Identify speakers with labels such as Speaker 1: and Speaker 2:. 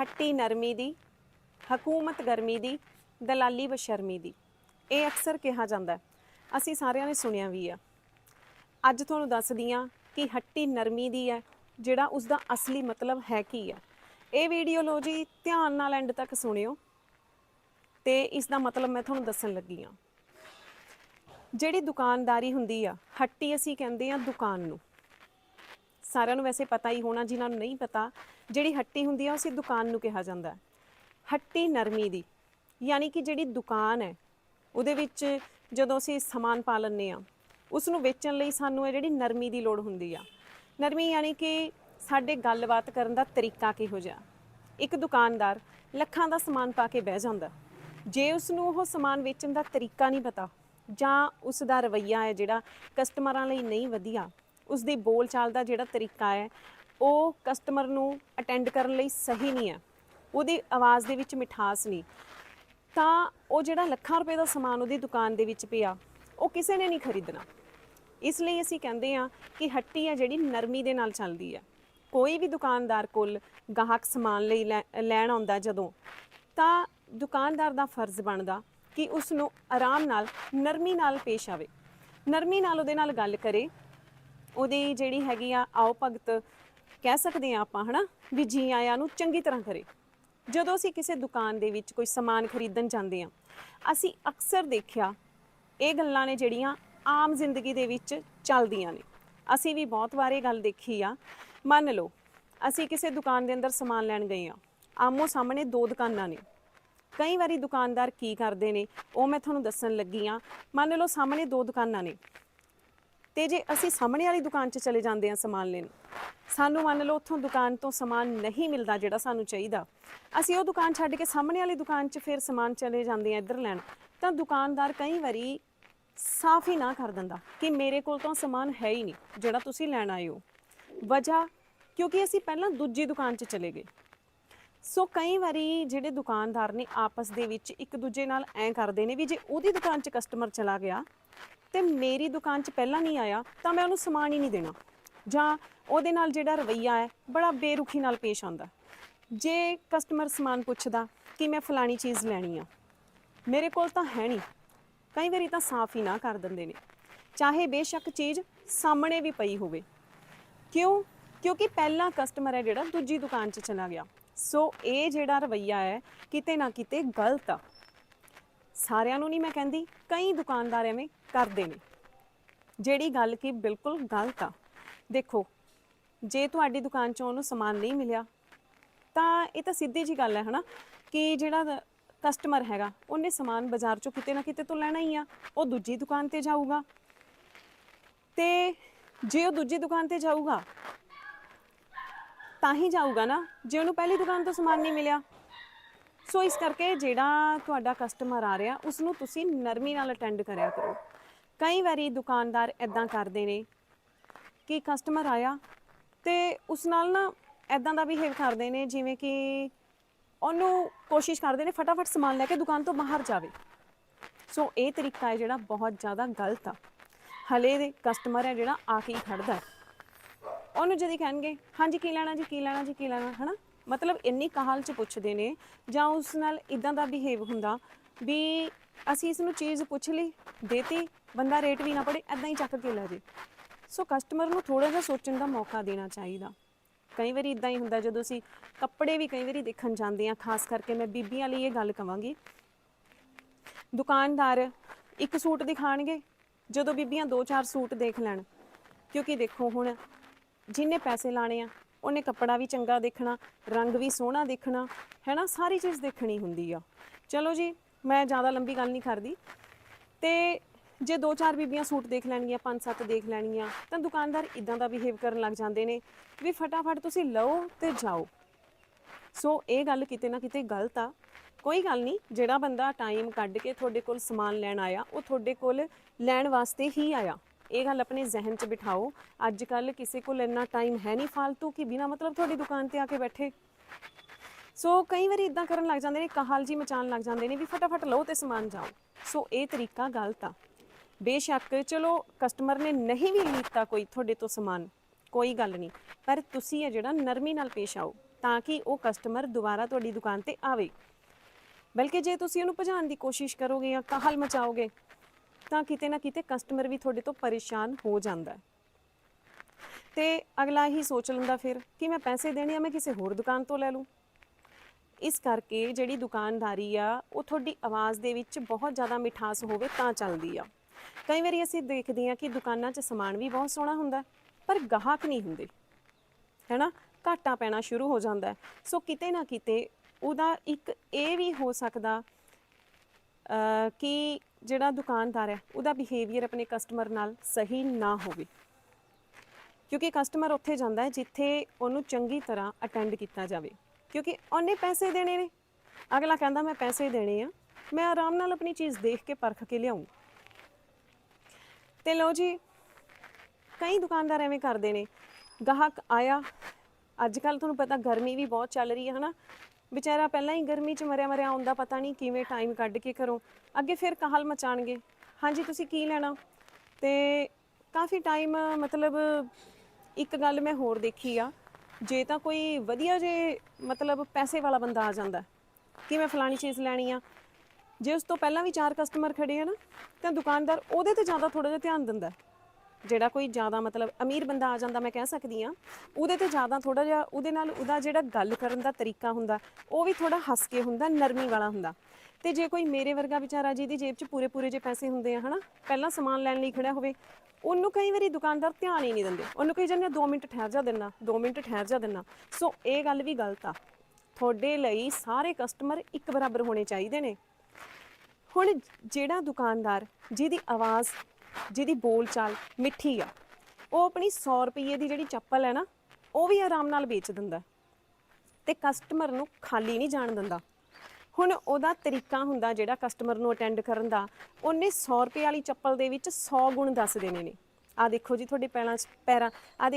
Speaker 1: ਹੱਟੀ ਨਰਮੀ ਦੀ, ਹਕੂਮਤ ਗਰਮੀ ਦੀ, ਦਲਾਲੀ ਬਸ਼ਰਮੀ ਦੀ। ਇਹ ਅਕਸਰ ਕਿਹਾ ਜਾਂਦਾ ਅਸੀਂ ਸਾਰਿਆਂ ਨੇ ਸੁਣਿਆ ਵੀ ਆ। ਅੱਜ ਤੁਹਾਨੂੰ ਦੱਸਦੀ ਆ ਕਿ ਹੱਟੀ ਨਰਮੀ ਦੀ ਹੈ, ਜਿਹੜਾ ਉਸ ਦਾ ਅਸਲੀ ਮਤਲਬ ਹੈ ਕੀ ਆ। ਇਹ ਵੀਡੀਓ ਲੋ ਜੀ, ਧਿਆਨ ਨਾਲ ਐਂਡ ਤੱਕ ਸੁਣਿਓ। ਤੇ ਇਸ ਦਾ ਮਤਲਬ ਮੈਂ ਤੁਹਾਨੂੰ ਦੱਸਣ ਲੱਗੀ ਆ ਜਿਹੜੀ ਦੁਕਾਨਦਾਰੀ ਹੁੰਦੀ ਆ, ਹੱਟੀ ਅਸੀਂ ਕਹਿੰਦੇ ਆ ਦੁਕਾਨ ਨੂੰ। ਸਾਰਿਆਂ ਨੂੰ ਵੈਸੇ ਪਤਾ ਹੀ ਹੋਣਾ, ਜਿਨ੍ਹਾਂ ਨੂੰ ਨਹੀਂ ਪਤਾ, ਜਿਹੜੀ ਹੱਟੀ ਹੁੰਦੀ ਆ ਉਸੇ ਦੁਕਾਨ ਨੂੰ ਕਿਹਾ ਜਾਂਦਾ ਹੈ। ਹੱਟੀ ਨਰਮੀ ਦੀ, ਯਾਨੀ ਕਿ ਜਿਹੜੀ ਦੁਕਾਨ ਹੈ, ਉਹਦੇ ਵਿੱਚ ਜਦੋਂ ਅਸੀਂ ਸਮਾਨ ਪਾ ਲੈਂਦੇ ਆ ਉਸ ਨੂੰ ਵੇਚਣ ਲਈ ਸਾਨੂੰ ਇਹ ਜਿਹੜੀ ਨਰਮੀ ਦੀ ਲੋੜ ਹੁੰਦੀ ਆ। ਨਰਮੀ ਯਾਨੀ ਕਿ ਸਾਡੇ ਗੱਲਬਾਤ ਕਰਨ ਦਾ ਤਰੀਕਾ ਕਿਹੋ ਜਿਹਾ? ਇੱਕ ਦੁਕਾਨਦਾਰ ਲੱਖਾਂ ਦਾ ਸਮਾਨ ਪਾ ਕੇ ਬਹਿ ਜਾਂਦਾ। ਜੇ ਉਸ ਨੂੰ ਉਹ ਸਮਾਨ ਵੇਚਣ ਦਾ ਤਰੀਕਾ ਨਹੀਂ ਪਤਾ, ਜਾਂ ਉਸ ਦਾ ਰਵੱਈਆ ਹੈ ਜਿਹੜਾ ਕਸਟਮਰਾਂ ਲਈ ਨਹੀਂ ਵਧੀਆ ਉਸ ਦੀ ਬੋਲਚਾਲ ਦਾ ਜਿਹੜਾ ਤਰੀਕਾ ਹੈ, ਉਹ ਕਸਟਮਰ ਨੂੰ ਅਟੈਂਡ ਕਰਨ ਲਈ ਸਹੀ ਨਹੀਂ ਹੈ। ਉਹਦੀ ਆਵਾਜ਼ ਦੇ ਵਿੱਚ ਮਿਠਾਸ ਨਹੀਂ। ਤਾਂ ਉਹ ਜਿਹੜਾ ਲੱਖਾਂ ਰੁਪਏ ਦਾ ਸਮਾਨ ਉਹਦੀ ਦੁਕਾਨ ਦੇ ਵਿੱਚ ਪਿਆ, ਉਹ ਕਿਸੇ ਨੇ ਨਹੀਂ ਖਰੀਦਣਾ। ਇਸ ਲਈ ਅਸੀਂ ਕਹਿੰਦੇ ਆ ਕਿ ਹੱਟੀ ਹੈ ਜਿਹੜੀ ਨਰਮੀ ਦੇ ਨਾਲ ਚੱਲਦੀ ਹੈ। ਕੋਈ ਵੀ ਦੁਕਾਨਦਾਰ ਕੋਲ ਗਾਹਕ ਸਮਾਨ ਲਈ ਲੈ- ਲੈਣ ਆਉਂਦਾ ਜਦੋਂ, ਤਾਂ ਦੁਕਾਨਦਾਰ ਦਾ ਫਰਜ਼ ਬਣਦਾ ਕਿ ਉਸ ਨੂੰ ਆਰਾਮ ਨਾਲ, ਨਰਮੀ ਨਾਲ ਪੇਸ਼ ਆਵੇ। ਨਰਮੀ ਨਾਲ ਉਹਦੇ ਨਾਲ ਗੱਲ ਕਰੇ ਉਹਦੀ ਜਿਹੜੀ ਹੈਗੀ ਆ ਆਓ ਭਗਤ ਕਹਿ ਸਕਦੇ ਆ ਆਪਾਂ, ਹਨਾ? ਵੀ ਜੀ ਆਇਆਂ ਨੂੰ ਚੰਗੀ ਤਰ੍ਹਾਂ ਕਰੇ। ਜਦੋਂ ਅਸੀਂ ਕਿਸੇ ਦੁਕਾਨ ਦੇ ਵਿੱਚ ਕੋਈ ਸਮਾਨ ਖਰੀਦਣ ਜਾਂਦੇ ਆ ਅਸੀਂ ਅਕਸਰ ਦੇਖਿਆ ਇਹ ਗੱਲਾਂ ਨੇ ਜਿਹੜੀਆਂ ਆਮ ਜ਼ਿੰਦਗੀ ਦੇ ਵਿੱਚ ਚੱਲਦੀਆਂ ਨੇ। ਅਸੀਂ ਵੀ ਬਹੁਤ ਵਾਰ ਇਹ ਗੱਲ ਦੇਖੀ ਆ। ਮੰਨ ਲਓ, ਅਸੀਂ ਕਿਸੇ ਦੁਕਾਨ ਦੇ ਅੰਦਰ ਸਮਾਨ ਲੈਣ ਗਏ ਆ ਆਮੋ ਸਾਹਮਣੇ ਦੋ ਦੁਕਾਨਾਂ ਨੇ। ਕਈ ਵਾਰੀ ਦੁਕਾਨਦਾਰ ਕੀ ਕਰਦੇ ਨੇ, ਉਹ ਮੈਂ ਤੁਹਾਨੂੰ ਦੱਸਣ ਲੱਗੀ ਆ ਮੰਨ ਲਓ ਸਾਹਮਣੇ ਦੋ ਦੁਕਾਨਾਂ ਨੇ। ਤੇ ਜੇ ਅਸੀਂ ਸਾਹਮਣੇ ਵਾਲੀ ਦੁਕਾਨ 'ਚ ਚਲੇ ਜਾਂਦੇ ਹਾਂ ਸਮਾਨ ਲੈਣ, ਸਾਨੂੰ ਮੰਨ ਲਓ ਉੱਥੋਂ ਦੁਕਾਨ ਤੋਂ ਸਮਾਨ ਨਹੀਂ ਮਿਲਦਾ ਜਿਹੜਾ ਸਾਨੂੰ ਚਾਹੀਦਾ। ਅਸੀਂ ਉਹ ਦੁਕਾਨ ਛੱਡ ਕੇ ਸਾਹਮਣੇ ਵਾਲੀ ਦੁਕਾਨ 'ਚ ਫਿਰ ਸਮਾਨ ਚਲੇ ਜਾਂਦੇ ਹਾਂ ਇੱਧਰ ਲੈਣ, ਤਾਂ ਦੁਕਾਨਦਾਰ ਕਈ ਵਾਰੀ ਸਾਫ਼ ਹੀ ਨਾ ਕਰ ਦਿੰਦਾ ਕਿ ਮੇਰੇ ਕੋਲ ਤਾਂ ਸਮਾਨ ਹੈ ਹੀ ਨਹੀਂ, ਜਿਹੜਾ ਤੁਸੀਂ ਲੈਣ ਆਏ ਹੋ। ਵਜ੍ਹਾ, ਕਿਉਂਕਿ ਅਸੀਂ ਪਹਿਲਾਂ ਦੂਜੀ ਦੁਕਾਨ 'ਚ ਚਲੇ ਗਏ। ਸੋ ਕਈ ਵਾਰੀ ਜਿਹੜੇ ਦੁਕਾਨਦਾਰ ਨੇ ਆਪਸ ਦੇ ਵਿੱਚ ਇੱਕ ਦੂਜੇ ਨਾਲ ਐਂ ਕਰਦੇ ਨੇ ਵੀ ਜੇ ਉਹਦੀ ਦੁਕਾਨ 'ਚ ਕਸਟਮਰ ਚਲਾ ਗਿਆ ਤੇ ਮੇਰੀ ਦੁਕਾਨ 'ਚ ਪਹਿਲਾਂ ਨਹੀਂ ਆਇਆ, ਤਾਂ ਮੈਂ ਉਹਨੂੰ ਸਮਾਨ ਹੀ ਨਹੀਂ ਦੇਣਾ। ਜਾਂ ਉਹਦੇ ਨਾਲ ਜਿਹੜਾ ਰਵਈਆ ਹੈ, ਬੜਾ ਬੇਰੁਖੀ ਨਾਲ ਪੇਸ਼ ਆਉਂਦਾ। ਜੇ ਕਸਟਮਰ ਸਮਾਨ ਪੁੱਛਦਾ ਕਿ ਮੈਂ ਫਲਾਣੀ ਚੀਜ਼ ਲੈਣੀ ਆ, ਮੇਰੇ ਕੋਲ ਤਾਂ ਹੈ ਨਹੀਂ। ਕਈ ਵਾਰੀ ਤਾਂ ਸਾਫ਼ ਹੀ ਨਾ ਕਰ ਦਿੰਦੇ ਨੇ। ਚਾਹੇ ਬੇਸ਼ੱਕ ਚੀਜ਼ ਸਾਹਮਣੇ ਵੀ ਪਈ ਹੋਵੇ। ਕਿਉਂ? ਕਿਉਂਕਿ ਪਹਿਲਾ ਕਸਟਮਰ ਹੈ ਜਿਹੜਾ ਦੂਜੀ ਦੁਕਾਨ 'ਚ ਚਲਾ ਗਿਆ। ਸੋ ਇਹ ਜਿਹੜਾ ਰਵਈਆ ਹੈ, ਕਿਤੇ ਨਾ ਕਿਤੇ ਗਲਤ ਆ। ਸਾਰਿਆਂ ਨੂੰ ਨਹੀਂ ਮੈਂ ਕਹਿੰਦੀ, ਕਈ ਦੁਕਾਨਦਾਰ ਐਵੇਂ ਕਰਦੇ ਨੇ। ਜਿਹੜੀ ਗੱਲ ਕਿ ਬਿਲਕੁਲ ਗਲਤ ਆ। ਦੇਖੋ, ਜੇ ਤੁਹਾਡੀ ਦੁਕਾਨ 'ਚੋਂ ਉਹਨੂੰ ਸਮਾਨ ਨਹੀਂ ਮਿਲਿਆ, ਤਾਂ ਇਹ ਤਾਂ ਸਿੱਧੀ ਜੀ ਗੱਲ ਹੈ, ਹਨਾ? ਕਿ ਜਿਹੜਾ ਕਸਟਮਰ ਹੈਗਾ, ਉਹਨੇ ਸਮਾਨ ਬਾਜ਼ਾਰ 'ਚੋਂ ਕਿਤੇ ਨਾ ਕਿਤੇ ਤੋਂ ਲੈਣਾ ਹੀ ਆ। ਉਹ ਦੂਜੀ ਦੁਕਾਨ ਤੇ ਜਾਊਗਾ। ਤੇ ਜੇ ਉਹ ਦੂਜੀ ਦੁਕਾਨ ਤੇ ਜਾਊਗਾ, ਤਾਂ ਹੀ ਜਾਊਗਾ ਨਾ। ਜੇ ਉਹਨੂੰ ਪਹਿਲੀ ਦੁਕਾਨ ਤੋਂ ਸਮਾਨ ਨਹੀਂ ਮਿਲਿਆ ਸੋ ਇਸ ਕਰਕੇ ਜਿਹੜਾ ਤੁਹਾਡਾ ਕਸਟਮਰ ਆ ਰਿਹਾ ਉਸ ਨੂੰ ਤੁਸੀਂ ਨਰਮੀ ਨਾਲ ਅਟੈਂਡ ਕਰਿਆ ਕਰੋ। ਕਈ ਵਾਰੀ ਦੁਕਾਨਦਾਰ ਇਦਾਂ ਕਰਦੇ ਨੇ ਕਿ ਕਸਟਮਰ ਆਇਆ ਤੇ ਉਸ ਨਾਲ ਨਾ ਇਦਾਂ ਦਾ ਬਿਹੇਵ ਕਰਦੇ ਨੇ, ਜਿਵੇਂ ਕਿ ਉਹਨੂੰ ਕੋਸ਼ਿਸ਼ ਕਰਦੇ ਨੇ ਫਟਾਫਟ ਸਮਾਨ ਲੈ ਕੇ ਦੁਕਾਨ ਤੋਂ ਬਾਹਰ ਜਾਵੇ। ਸੋ ਇਹ ਤਰੀਕਾ ਹੈ ਜਿਹੜਾ ਬਹੁਤ ਜ਼ਿਆਦਾ ਗਲਤ ਆ। ਹਲੇ ਦੇ ਕਸਟਮਰ ਹੈ ਜਿਹੜਾ ਆ ਕੇ ਖੜਦਾ ਉਹਨੂੰ ਜਦੀ ਕਹਿਣਗੇ, ਹਾਂਜੀ, ਕੀ ਲੈਣਾ ਜੀ, ਕੀ ਲੈਣਾ ਜੀ, ਕੀ ਲੈਣਾ? ਹਨਾ? ਮਤਲਬ ਇੰਨੀ ਕਾਹਲ ਚ ਪੁੱਛਦੇ ਨੇ ਜਾਂ ਉਸ ਨਾਲ ਇਦਾਂ ਦਾ ਬਿਹੇਵ ਹੁੰਦਾ ਵੀ ਅਸੀਂ ਇਸ ਨੂੰ ਚੀਜ਼ ਪੁੱਛ ਲਈ, ਦੇਤੀ, ਬੰਦਾ ਰੇਟ ਵੀ ਨਾ ਪੜੇ ਐਦਾਂ ਹੀ ਚੱਕ ਕੇ ਲੈ ਜੇ। ਸੋ ਕਸਟਮਰ ਨੂੰ ਥੋੜਾ ਜਿਹਾ ਸੋਚਣ ਦਾ ਮੌਕਾ ਦੇਣਾ ਚਾਹੀਦਾ। ਕਈ ਵਾਰੀ ਇਦਾਂ ਹੀ ਹੁੰਦਾ ਜਦੋਂ ਅਸੀਂ ਕੱਪੜੇ ਵੀ ਕਈ ਵਾਰੀ ਦੇਖਣ ਜਾਂਦੇ ਆ ਖਾਸ ਕਰਕੇ ਮੈਂ ਬੀਬੀਆਂ ਲਈ ਇਹ ਗੱਲ ਕਵਾਂਗੀ। ਦੁਕਾਨਦਾਰ ਇੱਕ ਸੂਟ ਦਿਖਾਣਗੇ, ਜਦੋਂ ਬੀਬੀਆਂ ਦੋ ਚਾਰ ਸੂਟ ਦੇਖ ਲੈਣ। ਕਿਉਂਕਿ ਦੇਖੋ ਹੁਣ ਜਿੰਨੇ ਪੈਸੇ ਲਾਣੇ ਆ ਉਹਨੇ ਕੱਪੜਾ ਵੀ ਚੰਗਾ ਦੇਖਣਾ, ਰੰਗ ਵੀ ਸੋਹਣਾ ਦੇਖਣਾ, ਹੈਨਾ? ਸਾਰੀ ਚੀਜ਼ ਦੇਖਣੀ ਹੁੰਦੀ ਆ। ਚਲੋ ਜੀ, ਮੈਂ ਜ਼ਿਆਦਾ ਲੰਬੀ ਗੱਲ ਨਹੀਂ ਕਰਦੀ। ਤੇ ਜੇ ਦੋ ਚਾਰ ਬੀਬੀਆਂ ਸੂਟ ਦੇਖ ਲੈਣਗੀਆਂ ਪੰਜ ਸੱਤ ਦੇਖ ਲੈਣਗੀਆਂ, ਤਾਂ ਦੁਕਾਨਦਾਰ ਇਦਾਂ ਦਾ ਬਿਹੇਵ ਕਰਨ ਲੱਗ ਜਾਂਦੇ ਨੇ ਵੀ ਫਟਾਫਟ ਤੁਸੀਂ ਲਓ ਤੇ ਜਾਓ। ਸੋ ਇਹ ਗੱਲ ਕਿਤੇ ਨਾ ਕਿਤੇ ਗਲਤ ਆ। ਕੋਈ ਗੱਲ ਨਹੀਂ, ਜਿਹੜਾ ਬੰਦਾ ਟਾਈਮ ਕੱਢ ਕੇ ਤੁਹਾਡੇ ਕੋਲ ਸਮਾਨ ਲੈਣ ਆਇਆ, ਉਹ ਤੁਹਾਡੇ ਕੋਲ ਲੈਣ ਵਾਸਤੇ ਹੀ ਆਇਆ। ਇਹ ਗੱਲ ਆਪਣੇ ਜ਼ਿਹਨ 'ਚ ਬਿਠਾਓ। ਅੱਜ ਕੱਲ ਕਿਸੇ ਕੋਲ ਇੰਨਾ ਟਾਈਮ ਹੈ ਨਹੀਂ ਫालतू ਕਿ ਬਿਨਾ ਮਤਲਬ ਤੁਹਾਡੀ ਦੁਕਾਨ ਤੇ ਆ ਕੇ ਬੈਠੇ। ਸੋ ਕਈ ਵਾਰੀ ਇਦਾਂ ਕਰਨ ਲੱਗ ਜਾਂਦੇ ਨੇ ਕਹਾਲ ਜੀ ਮਚਾਉਣ ਲੱਗ ਜਾਂਦੇ ਨੇ ਵੀ ਫਟਾਫਟ ਲਓ ਤੇ ਸਮਾਨ ਜਾਓ। ਸੋ ਇਹ ਤਰੀਕਾ ਗਲਤ ਆ। ਬੇਸ਼ੱਕ ਚਲੋ ਕਸਟਮਰ ਨੇ ਨਹੀਂ ਵੀ ਲਿੱਤਾ ਕੋਈ ਤੁਹਾਡੇ ਤੋਂ ਸਮਾਨ, ਕੋਈ ਗੱਲ ਨਹੀਂ। ਪਰ ਤੁਸੀਂ ਇਹ ਜਿਹੜਾ ਨਰਮੀ ਨਾਲ ਪੇਸ਼ ਆਓ, ਤਾਂ ਕਿ ਉਹ ਕਸਟਮਰ ਦੁਬਾਰਾ ਤੁਹਾਡੀ ਦੁਕਾਨ ਤੇ ਆਵੇ। ਬਲਕਿ ਜੇ ਤੁਸੀਂ ਉਹਨੂੰ ਭਜਾਉਣ ਦੀ ਕੋਸ਼ਿਸ਼ ਕਰੋਗੇ ਜਾਂ ਕਾਹਲ ਮਚਾਓਗੇ ਤਾਂ ਕਿਤੇ ਨਾ ਕਿਤੇ ਕਸਟਮਰ ਵੀ ਤੁਹਾਡੇ ਤੋਂ ਪਰੇਸ਼ਾਨ ਹੋ ਜਾਂਦਾ ਹੈ। ਤੇ ਅਗਲਾ ਹੀ ਸੋਚ ਲੈਂਦਾ ਫਿਰ ਕਿ ਮੈਂ ਪੈਸੇ ਦੇਣੇ ਆ ਮੈਂ ਕਿਸੇ ਹੋਰ ਦੁਕਾਨ ਤੋਂ ਲੈ ਲੂੰ। ਇਸ ਕਰਕੇ ਜਿਹੜੀ ਦੁਕਾਨਦਾਰੀ ਆ ਉਹ ਤੁਹਾਡੀ ਆਵਾਜ਼ ਦੇ ਵਿੱਚ ਬਹੁਤ ਜ਼ਿਆਦਾ ਮਿਠਾਸ ਹੋਵੇ ਤਾਂ ਚੱਲਦੀ ਆ। ਕਈ ਵਾਰੀ ਅਸੀਂ ਦੇਖਦੇ ਆ ਕਿ ਦੁਕਾਨਾਂ 'ਚ ਸਮਾਨ ਵੀ ਬਹੁਤ ਸੋਹਣਾ ਹੁੰਦਾ ਪਰ ਗਾਹਕ ਨਹੀਂ ਹੁੰਦੇ। ਹੈਨਾ? ਘਾਟਾ ਪੈਣਾ ਸ਼ੁਰੂ ਹੋ ਜਾਂਦਾ ਹੈ। ਸੋ ਕਿਤੇ ਨਾ ਕਿਤੇ ਉਹਦਾ ਇੱਕ ਇਹ ਵੀ ਹੋ ਸਕਦਾ ਅ, ਕਿ ਜਿਹੜਾ ਦੁਕਾਨਦਾਰ ਹੈ, ਉਹਦਾ ਬਿਹੇਵੀਅਰ ਆਪਣੇ ਕਸਟਮਰ ਨਾਲ ਸਹੀ ਨਾ ਹੋਵੇ। ਕਿਉਂਕਿ ਕਸਟਮਰ ਉੱਥੇ ਜਾਂਦਾ ਹੈ ਜਿੱਥੇ ਉਹਨੂੰ ਚੰਗੀ ਤਰ੍ਹਾਂ ਅਟੈਂਡ ਕੀਤਾ ਜਾਵੇ। ਕਿਉਂਕਿ ਉਹਨੇ ਪੈਸੇ ਦੇਣੇ ਨੇ। ਅਗਲਾ ਕਹਿੰਦਾ, ਮੈਂ ਪੈਸੇ ਦੇਣੇ ਆ। ਮੈਂ ਆਰਾਮ ਨਾਲ ਆਪਣੀ ਚੀਜ਼ ਦੇਖ ਕੇ ਪਰਖ ਕੇ ਲਿਆਉਂ ਤੇ ਲੋ ਜੀ, ਕਈ ਦੁਕਾਨਦਾਰ ਐਵੇਂ ਕਰਦੇ ਨੇ। ਗਾਹਕ ਆਇਆ, ਅੱਜ ਕੱਲ ਤੁਹਾਨੂੰ ਪਤਾ ਗਰਮੀ ਵੀ ਬਹੁਤ ਚੱਲ ਰਹੀ ਹੈ, ਹਨਾ? ਵਿਚਾਰਾ ਪਹਿਲਾਂ ਹੀ ਗਰਮੀ 'ਚ ਮਰਿਆ ਮਰਿਆ ਆਉਂਦਾ, ਪਤਾ ਨਹੀਂ ਕਿਵੇਂ ਟਾਈਮ ਕੱਢ ਕੇ ਘਰੋਂ। ਅੱਗੇ ਫਿਰ ਕਾਹਲ ਮਚਾਣਗੇ। ਹਾਂਜੀ, ਤੁਸੀਂ ਕੀ ਲੈਣਾ? ਤੇ ਕਾਫੀ ਟਾਈਮ ਮਤਲਬ ਇੱਕ ਗੱਲ ਮੈਂ ਹੋਰ ਦੇਖੀ ਆ। ਜੇ ਤਾਂ ਕੋਈ ਵਧੀਆ ਜੇ, ਮਤਲਬ ਪੈਸੇ ਵਾਲਾ ਬੰਦਾ ਆ ਜਾਂਦਾ, ਕਿ ਮੈਂ ਫਲਾਣੀ ਚੀਜ਼ ਲੈਣੀ ਆ। ਜੇ ਉਸ ਤੋਂ ਪਹਿਲਾਂ ਵੀ ਚਾਰ ਕਸਟਮਰ ਖੜੇ ਆ ਨਾ, ਤਾਂ ਦੁਕਾਨਦਾਰ ਉਹਦੇ ਤੇ ਜ਼ਿਆਦਾ ਥੋੜਾ ਜਿਹਾ ਧਿਆਨ ਦਿੰਦਾ। ਜਿਹੜਾ ਕੋਈ ਜ਼ਿਆਦਾ ਮਤਲਬ ਅਮੀਰ ਬੰਦਾ ਆ ਜਾਂਦਾ ਮੈਂ ਕਹਿ ਸਕਦੀ ਆ ਉਹਦੇ ਤੇ ਜ਼ਿਆਦਾ ਥੋੜਾ ਜਿਹਾ ਉਹਦੇ ਨਾਲ ਉਹਦਾ ਜਿਹੜਾ ਗੱਲ ਕਰਨ ਦਾ ਤਰੀਕਾ ਹੁੰਦਾ, ਉਹ ਵੀ ਥੋੜਾ ਹੱਸ ਕੇ ਹੁੰਦਾ, ਨਰਮੀ ਵਾਲਾ ਹੁੰਦਾ। ਤੇ ਜੇ ਕੋਈ ਮੇਰੇ ਵਰਗਾ ਵਿਚਾਰਾ ਜਿਹਦੀ ਜੇਬ 'ਚ ਪੂਰੇ ਪੂਰੇ ਜੇ ਪੈਸੇ ਹੁੰਦੇ ਆ, ਹਨਾ, ਪਹਿਲਾਂ ਸਮਾਨ ਲੈਣ ਲਈ ਖੜਿਆ ਹੋਵੇ, ਉਹਨੂੰ ਕਈ ਵਾਰੀ ਦੁਕਾਨਦਾਰ ਧਿਆਨ ਹੀ ਨਹੀਂ ਦਿੰਦੇ। ਉਹਨੂੰ ਕਹੀ ਜਾਂਦੇ 2 ਮਿੰਟ ਠਹਿਰ ਜਾ ਦੇਣਾ 2 ਮਿੰਟ ਠਹਿਰ ਜਾ ਦੇਣਾ ਸੋ ਇਹ ਗੱਲ ਵੀ ਗਲਤ ਆ। ਤੁਹਾਡੇ ਲਈ ਸਾਰੇ ਕਸਟਮਰ ਇੱਕ ਬਰਾਬਰ ਹੋਣੇ ਚਾਹੀਦੇ ਨੇ। ਹੁਣ ਜਿਹੜਾ ਦੁਕਾਨਦਾਰ ਜਿਹਦੀ ਆਵਾਜ਼ ਜਿਹਦੀ ਬੋਲ ਚਾਲ ਮਿੱਠੀ ਆ, ਉਹ ਆਪਣੀ 100 ਰੁਪਏ ਦੀ ਜਿਹੜੀ ਚੱਪਲ ਹੈ ਨਾ, ਉਹ ਵੀ ਆਰਾਮ ਨਾਲ ਵੇਚ ਦਿੰਦਾ ਤੇ ਕਸਟਮਰ ਨੂੰ ਖਾਲੀ ਨਹੀਂ ਜਾਣ ਦਿੰਦਾ। ਹੁਣ ਉਹਦਾ ਤਰੀਕਾ ਹੁੰਦਾ ਜਿਹੜਾ ਕਸਟਮਰ ਨੂੰ ਅਟੈਂਡ ਕਰਨ ਦਾ, ਉਹਨੇ 100 ਰੁਪਏ ਵਾਲੀ ਚੱਪਲ ਦੇ ਵਿੱਚ 100 ਗੁਣ ਦੱਸ ਦੇਣੇ ਨੇ। ਆ ਦੇਖੋ ਜੀ ਤੁਹਾਡੇ ਪੈਰਾਂ 'ਚ ਪੈਰਾਂ ਆ